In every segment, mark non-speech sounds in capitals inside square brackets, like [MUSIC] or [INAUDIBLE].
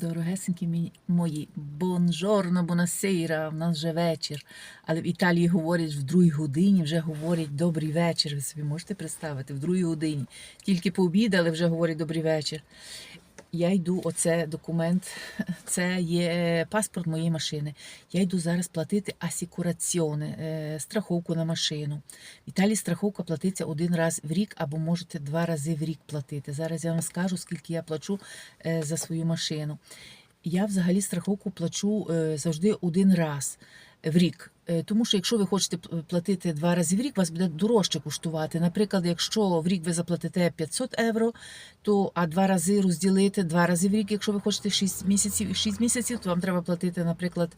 Дорогесенькі мої, бонжорно, бонасейра, в нас вже вечір. Але в Італії говорять в другій годині, вже говорять добрий вечір. Ви собі можете представити, в другій годині. Тільки пообідали, вже говорять добрий вечір. Я йду, оце документ, [LAUGHS] це є паспорт моєї машини. Я йду зараз платити асікураціоне, е, страховку на машину. В Італії страховка платиться один раз в рік або можете два рази в рік платити. Зараз я вам скажу, скільки я плачу е, за свою машину. Я взагалі страховку плачу е, завжди один раз в рік. Е, Тому що якщо ви хочете платити два рази в рік, вас буде дорожче коштувати. Наприклад, якщо в рік ви заплатите 500 євро, то а два рази розділити два рази в рік, якщо ви хочете 6 місяців, і 6 місяців, то вам треба платити, наприклад,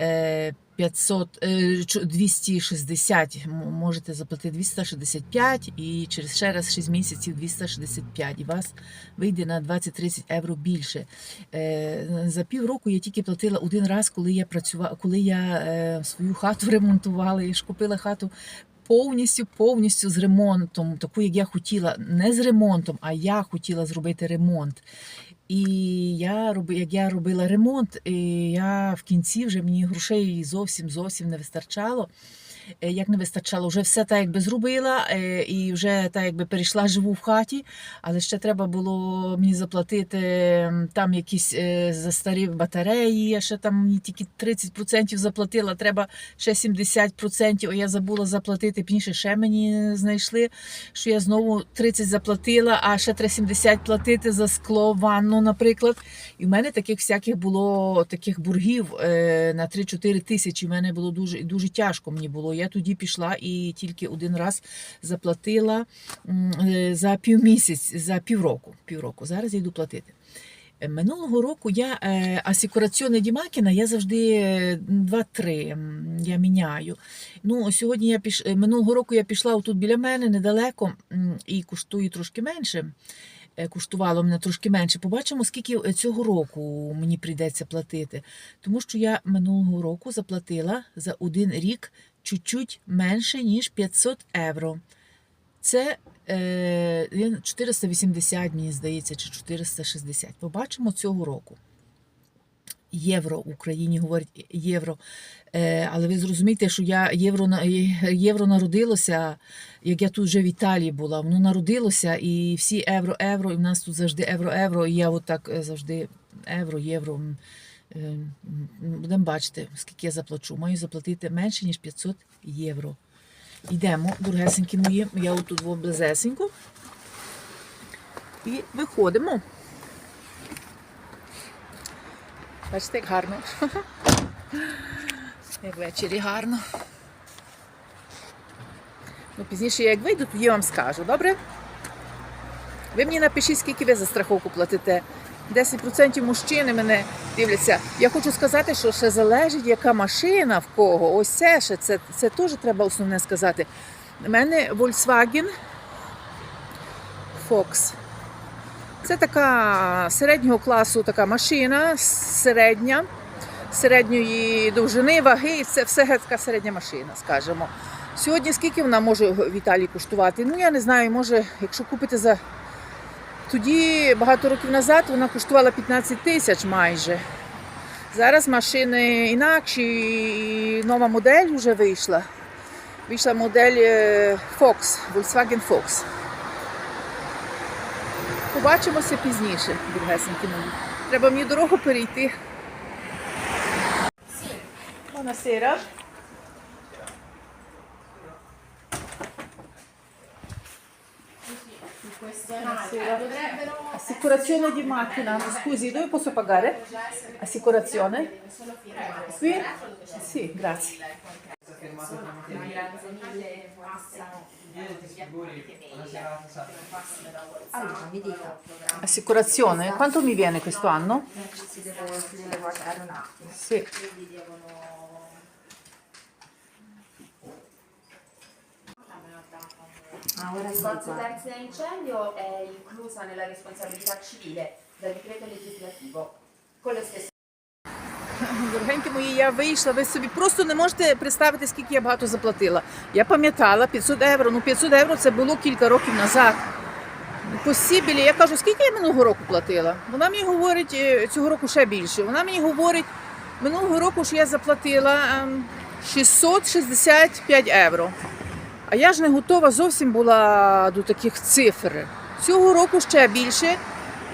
е, 500, е, 260, можете заплатити 265 і через ще раз 6 місяців 265. І вас вийде на 20-30 євро більше. За півроку я тільки платила один раз, коли я працювала, коли я е, свою хату [LAUGHS] ремонтувала. Я ж купила хату повністю, повністю з ремонтом, таку, як я хотіла, не з ремонтом, а я хотіла зробити ремонт. І я роби, як я робила ремонт, і я в кінці вже мені грошей зовсім зовсім не вистачало. Е, Як не вистачало, вже все так якби зробила, е, і вже так якби перейшла живу в хаті, але ще треба було мені заплатити там якісь е, за старі батареї. Я ще там мені тільки 30% заплатила, треба ще 70%, а я забула заплатити. Пізніше ще мені знайшли, що я знову 30 заплатила, а ще треба 70 платити за скло, ванну, наприклад. І в мене таких всяких було таких боргів е, на 3-4 тисячі. У мене було дуже дуже тяжко мені було. Я тоді пішла і тільки один раз заплатила е, за півмісяць, за півроку. півроку. Зараз я йду платити. Е, Минулого року я е, асікураціоне ді макіна, я завжди е, 2-3 я міняю. Ну, сьогодні я піш... минулого року я пішла тут біля мене недалеко і коштує трошки менше. Е, Коштувало мене трошки менше. Побачимо, скільки е, цього року мені прийдеться платити. Тому що я минулого року заплатила за один рік чуть-чуть менше, ніж 500 євро. Це е, 480, мені здається, чи 460. Побачимо цього року. Євро в Україні говорять євро. Е, але ви зрозумієте, що я євро, євро народилося, як я тут вже в Італії була. Воно народилося, і всі євро, євро, і в нас тут завжди євро, євро. І я отак е, завжди євро, євро. е, Будемо бачити, скільки я заплачу. Маю заплатити менше, ніж 500 євро. Йдемо, дорогесенькі мої, я отут в близесеньку. І виходимо. Бачите, як гарно. Як ввечері гарно. Ну, пізніше, як вийду, тоді я вам скажу, добре? Ви мені напишіть, скільки ви за страховку платите. 10% мужчини мене дивляться. Я хочу сказати, що ще залежить, яка машина в кого. Ось це ще, це, це теж треба основне сказати. У мене Volkswagen Fox. Це така середнього класу така машина, середня, середньої довжини, ваги, це все геть така середня машина, скажімо. Сьогодні скільки вона може в Італії коштувати? Ну, я не знаю, може, якщо купити за. Тоді багато років назад вона коштувала 15 тисяч майже. Зараз машини інакші, і нова модель вже вийшла. Вийшла модель е, Fox, Volkswagen Fox. Побачимося пізніше, дорогесенькі мої. Треба мені дорогу перейти. Buonasera. Potrebbero Assicurazione di macchina. Scusi, dove posso pagare? Assicurazione? solo firmare. Qui? Sì, grazie. Allora, mi dica, Assicurazione, quanto mi viene questo anno? si deve, si deve guardare un attimo. Sì. quindi devono Ah, ora Il sì, sforzo guarda. terzi da incendio è inclusa nella responsabilità civile da decreto legislativo con le stesse Дорогенькі мої, я вийшла, ви собі просто не можете представити, скільки я багато заплатила. Я пам'ятала 500 євро. Ну 500 євро це було кілька років назад. посібілі. Я кажу, скільки я минулого року платила? Вона мені говорить, е, цього року ще більше. Вона мені говорить, минулого року що я заплатила ем, 665 євро. А я ж не готова зовсім була до таких цифр. Цього року ще більше.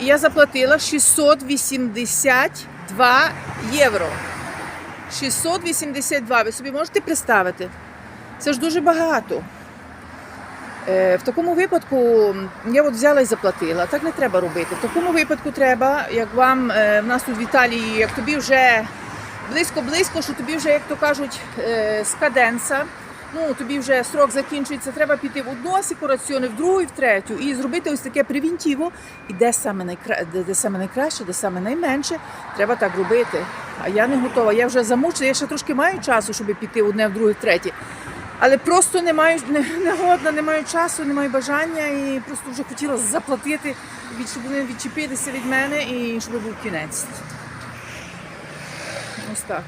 І я заплатила 682 євро. 682. Ви собі можете представити? Це ж дуже багато. Е, В такому випадку я от взяла і заплатила. Так не треба робити. В такому випадку треба, як вам е, в нас тут в Італії, як тобі вже близько-близько, що тобі вже, як то кажуть, е, скаденса. Ну, тобі вже срок закінчується, треба піти в одну асікураціону, в другу і в третю, і зробити ось таке превентиво. І де саме, найкра... де, саме найкраще, де саме найменше, треба так робити. А я не готова. Я вже замучена, я ще трошки маю часу, щоб піти одне, в друге, в третє. Але просто не маю не, не годна, не маю часу, не маю бажання і просто вже хотіла заплатити, щоб вони відчепилися від мене і щоб був кінець. Ось так.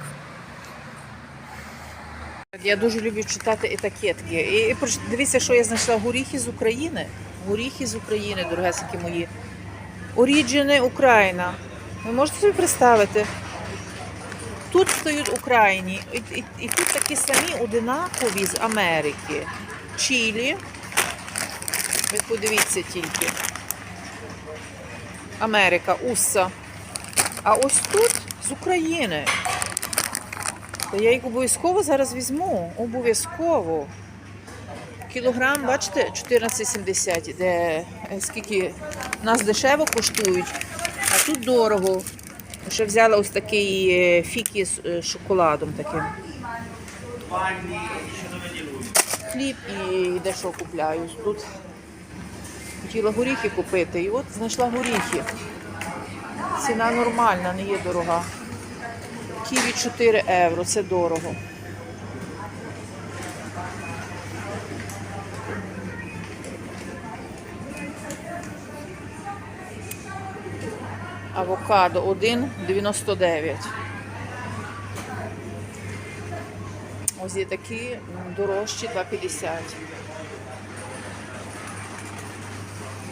Я дуже люблю читати етикетки. І, і дивіться, що я знайшла горіхи з України. Горіхи з України, дорогесенькі мої. Оріджини Україна. Ви можете собі представити? Тут стоять Україні. І, і, і тут такі самі одинакові з Америки. Чилі. Ви подивіться тільки. Америка, Уса. А ось тут з України. То я їх обов'язково зараз візьму. Обов'язково. Кілограм, бачите, 14,70, де е, скільки нас дешево коштують, а тут дорого. Ще взяла ось такий е, фікі з е, шоколадом таким. Хліб і дещо купляю. Тут хотіла горіхи купити. І от знайшла горіхи. Ціна нормальна, не є дорога. Ківі 4 євро, це дорого. Авокадо 1,99. Ось є такі дорожчі 2,50.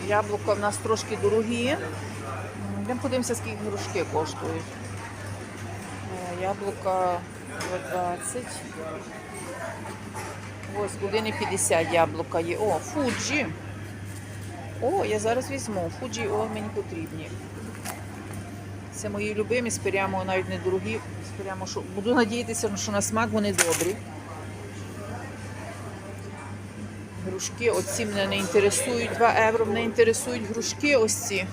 Яблука в нас трошки дорогі. Йдемо подивимося, скільки грушки коштують. Яблука 2,20. Ось 1,50 яблука є. О, фуджі. О, я зараз візьму. Фуджі, о, мені потрібні. Це мої любимі, спрямо навіть недорогі. Спрямо, що буду надіятися, що на смак вони добрі. Грушки, оці мене не інтересують. 2 євро мене інтересують грушки ось ці.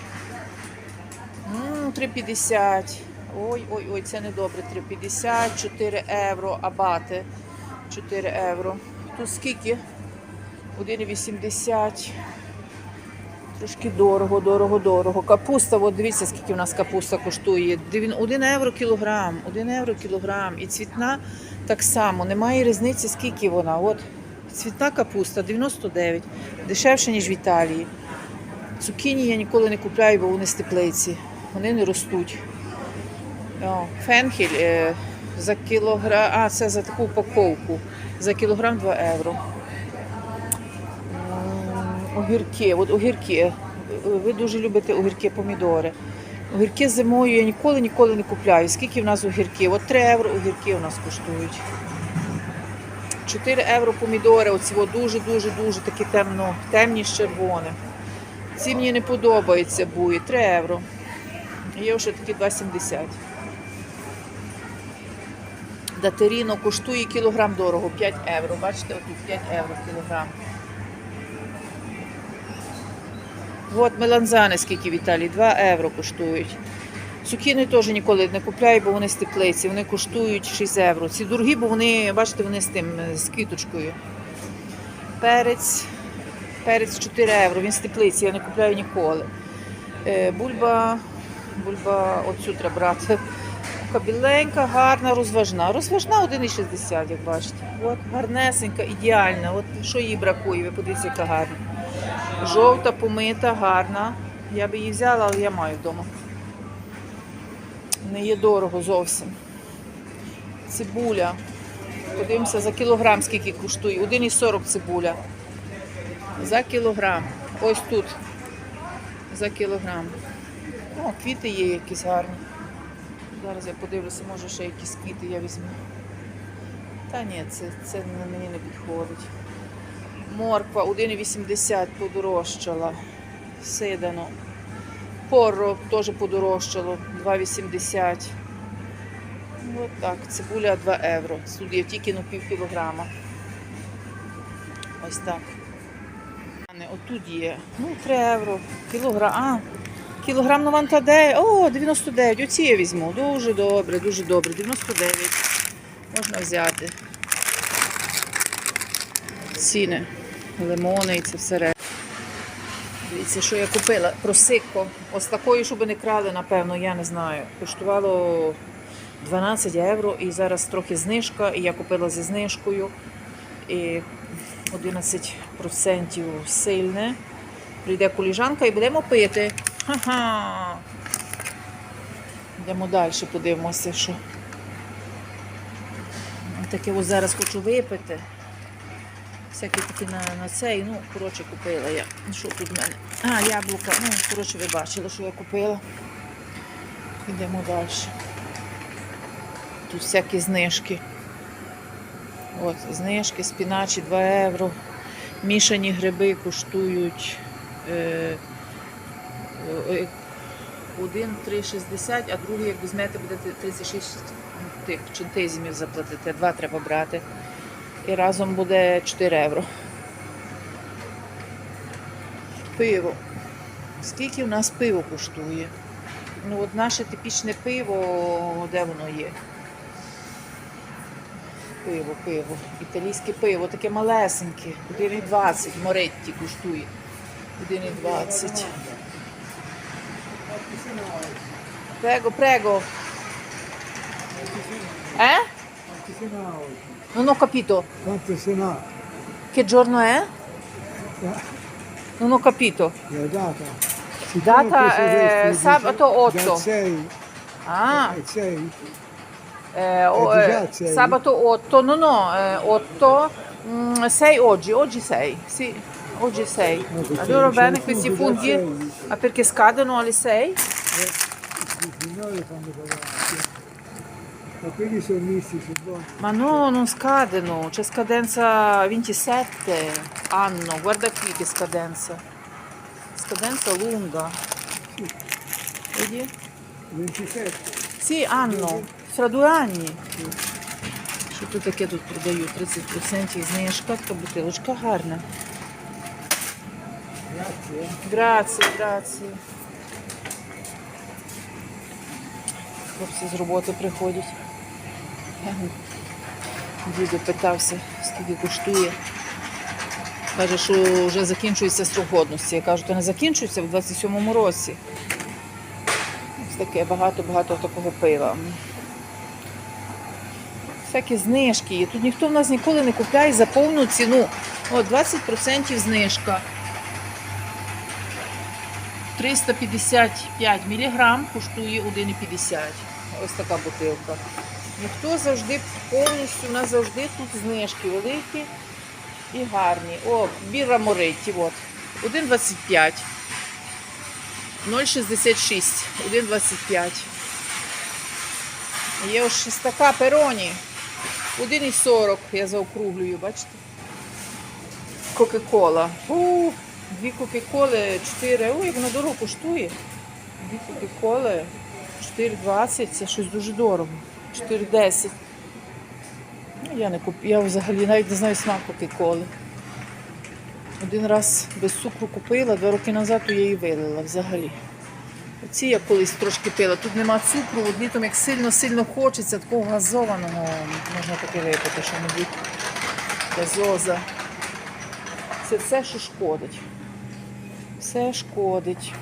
М, 3,50. Ой, ой, ой, це не добре. 3,50, 4 євро, абати. 4 євро. Тут скільки? 1,80. Трошки дорого, дорого, дорого. Капуста, от дивіться, скільки в нас капуста коштує. 1 євро кілограм, 1 євро кілограм. І цвітна так само. Немає різниці, скільки вона. От цвітна капуста 99, дешевше, ніж в Італії. Цукіні я ніколи не купляю, бо вони з теплиці. Вони не ростуть. О, фенхель е, за кілограм, а це за таку упаковку. За кілограм 2 євро. Огірки, от огірки. Ви дуже любите огірки, помідори. Огірки зимою я ніколи ніколи не купляю. Скільки в нас огірків? От 3 євро огірки у нас коштують. 4 євро помідори, оці дуже-дуже дуже такі темно, темні з червоним. Ці мені не подобаються буї, 3 євро. Є вже такі 2,70. Датеріно коштує кілограм дорого, 5 євро. Бачите, отут 5 євро кілограм. От меланзани, скільки в Італії, 2 євро коштують. Цукіни теж ніколи не купляю, бо вони з теплиці. Вони коштують 6 євро. Ці дорогі, бо вони, бачите, вони з тим, з квіточкою. Перець. Перець 4 євро. Він з теплиці, я не купляю ніколи. Е, Бульба, бульба, оцю треба брати. Така біленька, гарна, розважна. Розважна 1,60, як бачите. От, гарнесенька, ідеальна. От що їй бракує, ви подивіться, яка гарна. Жовта, помита, гарна. Я би її взяла, але я маю вдома. Не є дорого зовсім. Цибуля. Подивимося за кілограм, скільки коштує. 1,40 цибуля. За кілограм. Ось тут. за кілограм. О, квіти є якісь гарні. Зараз я подивлюся, може ще якісь квіти я візьму. Та ні, це, це мені не підходить. Морква 1,80 подорожчала. Сидано. Поро теж подорожчало 2,80. Ось так, цибуля 2 євро. Тут є тільки ну, пів кілограма. Ось так. Отут є. Ну, 3 євро. Кілограм. А, кілограм Нованта 9. О, 99. Оці я візьму. Дуже добре, дуже добре. 99. Можна взяти. Ціни. Лимони і це все решта. Дивіться, що я купила. Просикко. Ось такої, щоб не крали, напевно, я не знаю. Коштувало 12 євро і зараз трохи знижка. І я купила зі знижкою. І 11% сильне. Прийде коліжанка і будемо пити. Ха-ха. Йдемо далі, подивимося, що. Таке ось зараз хочу випити. Всякі такі на, на цей. Ну, коротше, купила я. Що тут в мене? А, яблука. Ну, коротше, ви бачили, що я купила. Йдемо далі. Тут всякі знижки. От, знижки, спіначі 2 євро. Мішані гриби коштують е, один 3,60, а другий, як візьмете, будете 36 тих чентизмів заплатити. Два треба брати. І разом буде 4 євро. Пиво. Скільки в нас пиво коштує? Ну, от наше типічне пиво, де воно є? Пиво, пиво. Італійське пиво, таке малесеньке. 1,20 Моретті коштує. 1,20. Prego, prego. Eh? Quanti se oggi? Non ho capito. Quanto se n'ha? Che giorno è? Non ho capito. La data? Si Data, questi, sabato dice- 8. Dal 6 Ah, al 6? eh, o- Eh, sabato 8. No, no, eh, 8. 6 oggi, oggi 6. Sì, oggi 6. No, Allora bene questi sei. Ma perché scadono alle 6? I signori fanno. Ma quelli sono misti. Ma no, non scadono, c'è scadenza 27 anno, guarda qui che scadenza. Scadenza lunga. Vedi? 27. Sì, anno, fra due anni. Що тут таке тут продають? 30% знижка, така бутилочка гарна. Grazie. Грація, грація. Хлопці з роботи приходять. Дідо питався, скільки коштує. Каже, що вже закінчується строк годності. Я кажу, то не закінчується в 27-му році. Ось таке багато-багато такого пива. Всякі знижки. Тут ніхто в нас ніколи не купляє за повну ціну. О, 20% знижка. 355 мг коштує 1,50. Ось така бутилка. Ніхто завжди повністю, у нас завжди тут знижки великі і гарні. О, бірра Моретті, от. 1,25. 0,66. 1,25. Є ось ось така пероні. 1,40. Я заокруглюю, бачите? Кока-кола. Дві Кока-Коли 4. Ой, воно дорого коштує. Дві Кока-Коли 4,20. Це щось дуже дорого. 4,10. Ну, я не куп... Я взагалі навіть не знаю смак Кока-Коли. Один раз без цукру купила, два роки назад я її вилила взагалі. Оці я колись трошки пила. Тут нема цукру, от літом як сильно-сильно хочеться, такого газованого можна таке випити, що небудь газоза. Це все, що шкодить. Все шкодить.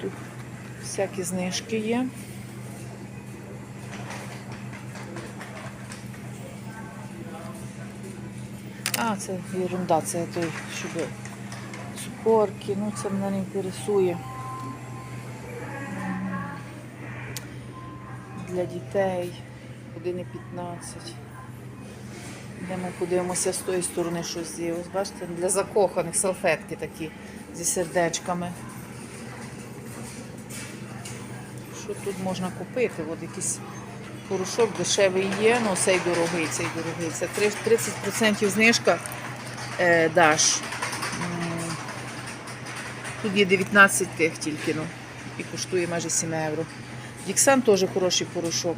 Тут всякі знижки є. А, це ерунда, це той, щоб цукорки, ну це мене не інтересує. Для дітей 1,15. Йдемо подивимося з тої сторони щось є. Бачите, для закоханих салфетки такі зі сердечками. що тут можна купити? От якийсь порошок дешевий є, ну цей дорогий, цей дорогий. Це 30% знижка е, даш. Тут є 19 тих тільки, ну, і коштує майже 7 євро. Діксан теж хороший порошок.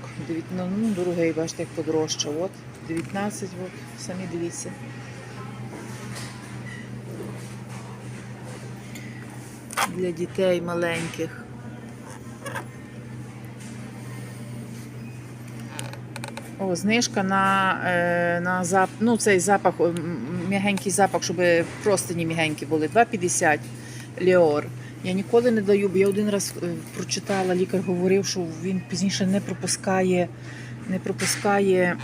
Ну, ну, дорогий, бачите, як подорожчав. От, 19, от, самі дивіться. Для дітей маленьких. О, знижка на, е, на зап... ну, цей запах, м'ягенький запах, щоб простині м'ягенькі були. 2,50 Леор. Я ніколи не даю, бо я один раз е, прочитала, лікар говорив, що він пізніше не пропускає, не пропускає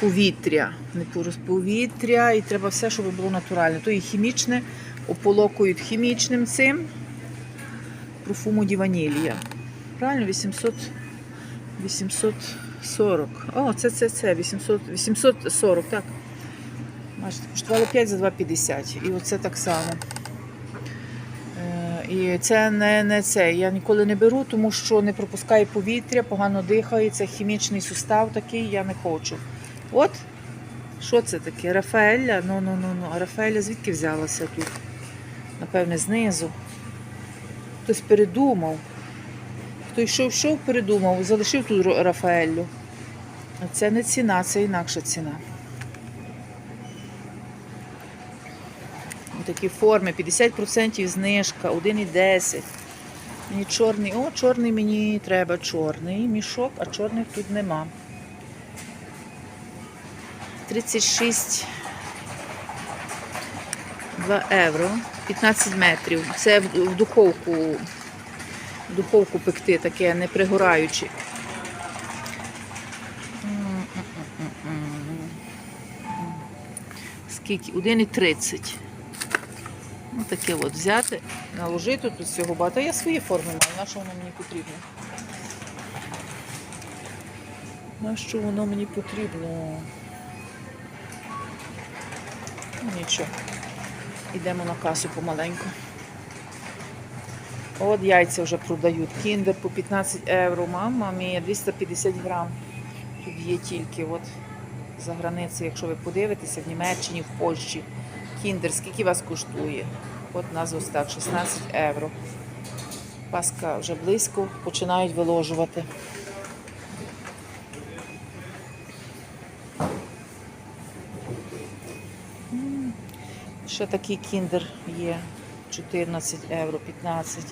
повітря. Не повітря, і треба все, щоб було натуральне. То і хімічне, ополокують хімічним цим. Профуму ді ванілія. Правильно, 800, 840. О, це, це, це, 800, 840, так. Бачите, коштувало 5 за 2,50. І оце так само. Е, І це не, не це. Я ніколи не беру, тому що не пропускає повітря, погано дихає. Це хімічний сустав такий, я не хочу. От, що це таке? Рафаеля? Ну, ну, ну, ну. А Рафаеля звідки взялася тут? Напевне, знизу. Хтось передумав. Хто йшов, йшов, передумав, залишив тут Рафаеллю. Це не ціна, це інакша ціна. Такі форми, 50% знижка, 1,10. Мені чорний, о, чорний мені треба чорний мішок, а чорних тут нема. 36 2 євро, 15 метрів. Це в, духовку, в духовку пекти таке, не пригораючи. Скільки? 1,30. Ну, таке от взяти, наложити тут цього багато. Я свої форми маю, на що воно мені потрібно? На що воно мені потрібно? Ну, Нічого. Йдемо на касу помаленьку. От яйця вже продають. Кіндер по 15 євро. Мама мія, 250 грам. Тут є тільки от за границею, якщо ви подивитеся, в Німеччині, в Польщі. Кіндер, скільки вас коштує? От нас ось так, 16 євро. Паска вже близько, починають виложувати. Ще такий кіндер є. 14 євро, 15.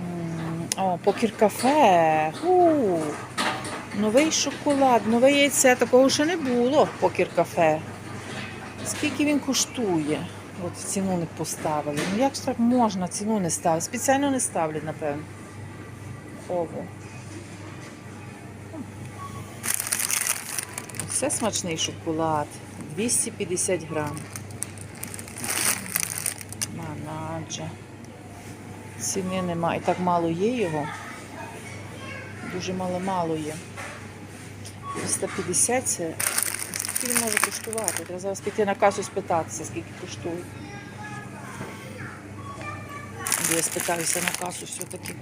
М, О, покер кафе. У, новий шоколад, нове яйце. Такого ще не було покер кафе. Скільки він коштує? От ціну не поставили. Ну як ж так можна ціну не ставити? Спеціально не ставлять, напевно. Ово. Це смачний шоколад. 250 грам. Манаджа. Ціни нема. І так мало є його. Дуже мало-мало є. 350 це. Скільки він може коштувати? Треба зараз піти на касу спитатися, скільки коштує. Я спитаюся на касу все-таки.